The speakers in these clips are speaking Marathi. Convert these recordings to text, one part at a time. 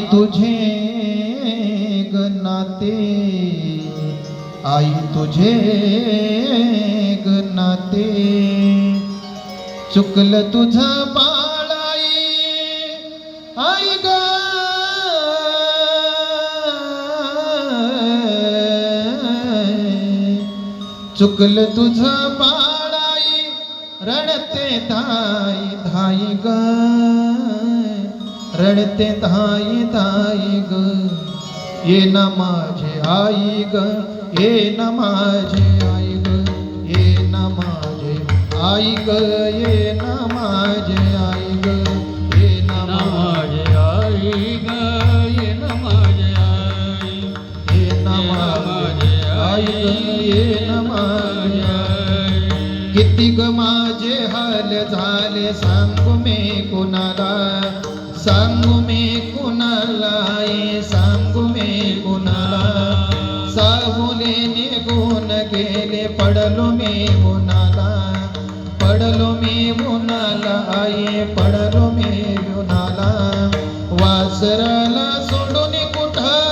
तुझे गनाते आई तुझे गनाते. चुकल तुझा बाळाई आई ग. चुकल तुझा बाळाई रडते धाई धाई ग. रडते धाई धाई ग. ये ना माझे आई ग ये ना माझे आई ग. ये ना माझे आई ग ये ना माझे आई ग. ये ना माझे आई ग ये न माझे आई. ये ना माझे आई ग ये ना माझे किती ग माझे हाल झाले सांगू मी कुणाला? सांगू मी कुणाला सांगू मी कुणाला. साहुले निघून गेले पडलो मी उन्हाला. पडलो मी उन्हाला आई पडलो मी उन्हाला. वासराला सोडून कुठं?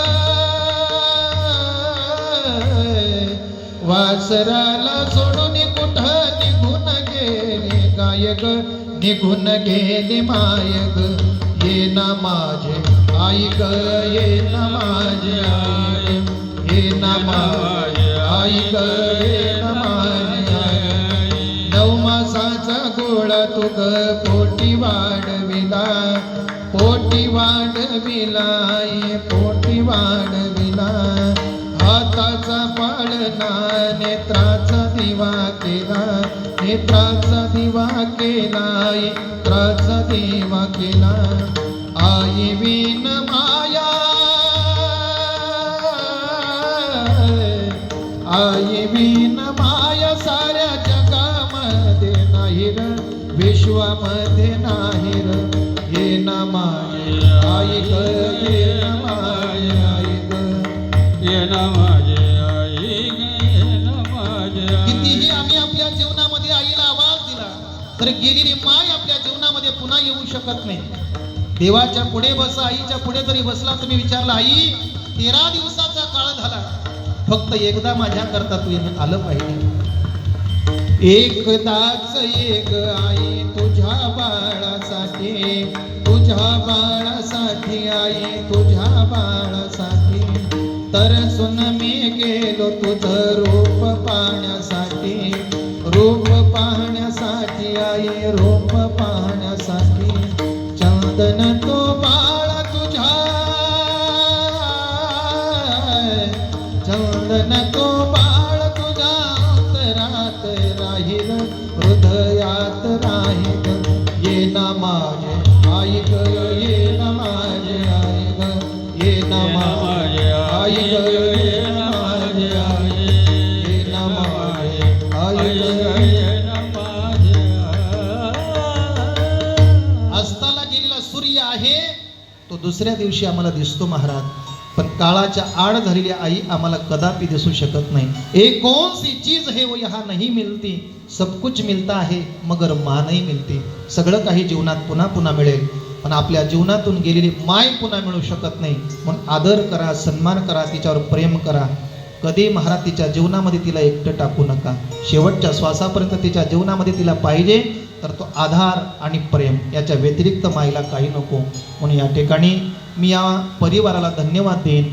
वासराला सोडून कुठं निघून गेले? गायक निघून गेले मायक. ये ना माझे. आई ग ये ना माझे आई ग, ये ना माझे. आई ग ये ना माझे नऊ मासाचा गोळा तुग पोटी वाढविला पोटी वाढविला ये पोटी वाढविला हाताचा पाळणा नेत्राचा दिवा केला. नेत्राचा दिवा केलाय त्राचा दिवा केला. I win Maya. I win माया साऱ्या जगामध्ये नाही र विश्वामध्ये नाही र हे ना माया. आई ग ये ना तर गेलेली माय आपल्या जीवनामध्ये पुन्हा येऊ शकत नाही. देवाच्या पुढे बसा आईच्या पुढे जरी बसला तुम्ही विचारला आई तेरा दिवसाचा काळ झाला. फक्त एकदा माझ्या करता तू येणं आलं पाहिजे. एकदाच एक आई तुझ्या बाळासाठी तुझ्या बाळासाठी आई तुझ्या बाळासाठी. तर सुन मी गेलो तुझं रूप पाहण्यासाठी. रूप पाहण्यासाठी आई रूप पाहण्यासाठी. चंदन तो बाळ तुझा चंदन तो बाळ तुझा अंतरात राहील. हृदयात राहील. ये ना माझे तो दुसऱ्या दिवशी आम्हाला दिसतो महाराज पण काळाच्या आड झालेली आई आम्हाला कदापि दिसू शकत नाही. एक कौन सी चीज हे वो यहाँ नहीं मिलती? सब कुछ मिलता आहे मगर मानही मिळते सगळं काही जीवनात पुन्हा पुन्हा मिळेल पण आपल्या जीवनातून गेलेली माय पुन्हा मिळू शकत नाही. म्हणून आदर करा सन्मान करा तिच्यावर प्रेम करा. कधी महाराज तिच्या जीवनामध्ये तिला एकटं टाकू नका. शेवटच्या श्वासापर्यंत तिच्या जीवनामध्ये तिला पाहिजे तर तो आधार आणि प्रेम याच्या व्यतिरिक्त माईला काही नको. म्हणून या ठिकाणी मी या परिवाराला धन्यवाद देईन.